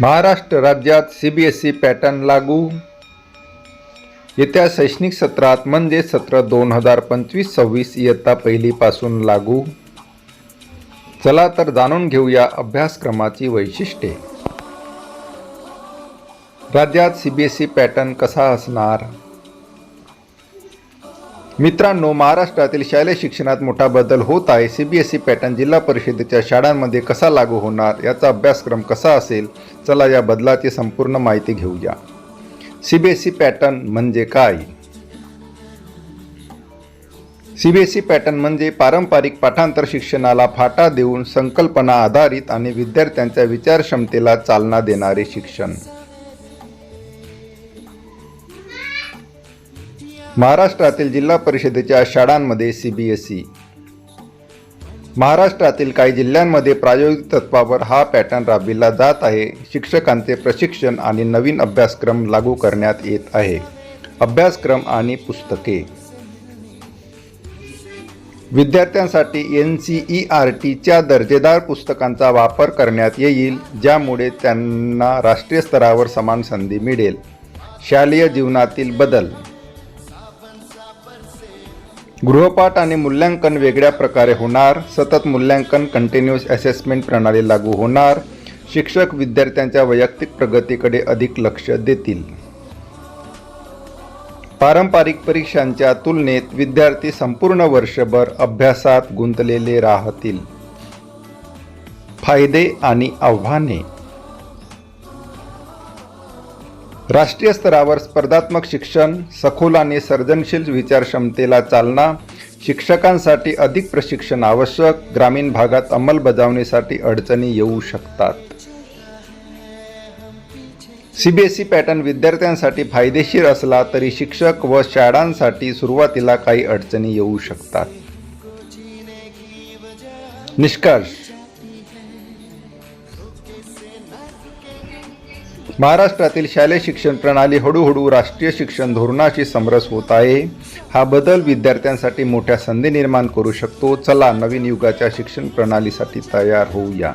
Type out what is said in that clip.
महाराष्ट्र राज्यात C B S E pattern लागू. येत्या शैक्षणिक सत्रात म्हणजे सत्र दोन हजार पंचवीस सव्वीस इयत्ता पहिलीपासून लागू. चला तर जाणून घेऊया अभ्यासक्रमाची वैशिष्ट्ये. राज्यात C B S E pattern कसा असणार? मित्रांनो महाराष्ट्रातील शालेय शिक्षणात मोठा बदल होत आहे. C B S E pattern जिल्हा परिषदेच्या शाळांमध्ये कसा लागू होणार याचा अभ्यासक्रम कसा असेल चला या बदलाची संपूर्ण माहिती घेऊया. C B S E pattern म्हणजे काय? C B S E pattern म्हणजे पारंपरिक पाठांतर शिक्षणाला फाटा देऊन संकल्पना आधारित आणि विद्यार्थ्यांच्या विचारक्षमतेला चालना देणारे शिक्षण. महाराष्ट्रातील जिल्हा परिषदेच्या शाळांमध्ये सी बी एस ई. महाराष्ट्रातील काही जिल्ह्यांमध्ये प्रायोगिक तत्वावर हा पॅटर्न राबविला जात आहे. शिक्षकांचे प्रशिक्षण आणि नवीन अभ्यासक्रम लागू करण्यात येत आहे. अभ्यासक्रम आणि पुस्तके. विद्यार्थ्यांसाठी एन सी ई आर टीच्या दर्जेदार पुस्तकांचा वापर करण्यात येईल ज्यामुळे त्यांना राष्ट्रीय स्तरावर समान संधी मिळेल. शालेय जीवनातील बदल. गृहपाठ आणि मूल्यांकन वेगळ्या प्रकारे होणार सतत मूल्यांकन कंटिन्युअस असेसमेंट प्रणाली लागू होणार शिक्षक विद्यार्थ्यांच्या वैयक्तिक प्रगतीकडे अधिक लक्ष देतील. पारंपरिक परीक्षांच्या तुलनेत विद्यार्थी संपूर्ण वर्षभर अभ्यासात गुंतलेले राहतील. फायदे आणि आव्हाने. राष्ट्रीय स्तरावर स्पर्धात्मक शिक्षण सखोल आणि सर्जनशील विचारक्षमतेला चालना शिक्षकांसाठी अधिक प्रशिक्षण आवश्यक ग्रामीण भागात अंमलबजावणीसाठी अडचणी येऊ शकतात. सीबीएसई पॅटर्न विद्यार्थ्यांसाठी फायदेशीर असला तरी शिक्षक व शाळांसाठी सुरुवातीला काही अडचणी येऊ शकतात. निष्कर्ष महाराष्ट्रातील शालेय शिक्षण प्रणाली हळूहळू राष्ट्रीय शिक्षण धोरणाशी समरस होत आहे. हा बदल विद्यार्थ्यांसाठी मोठ्या संधी निर्माण करू शकतो. चला नवीन युगाच्या शिक्षण प्रणालीसाठी तयार होऊया.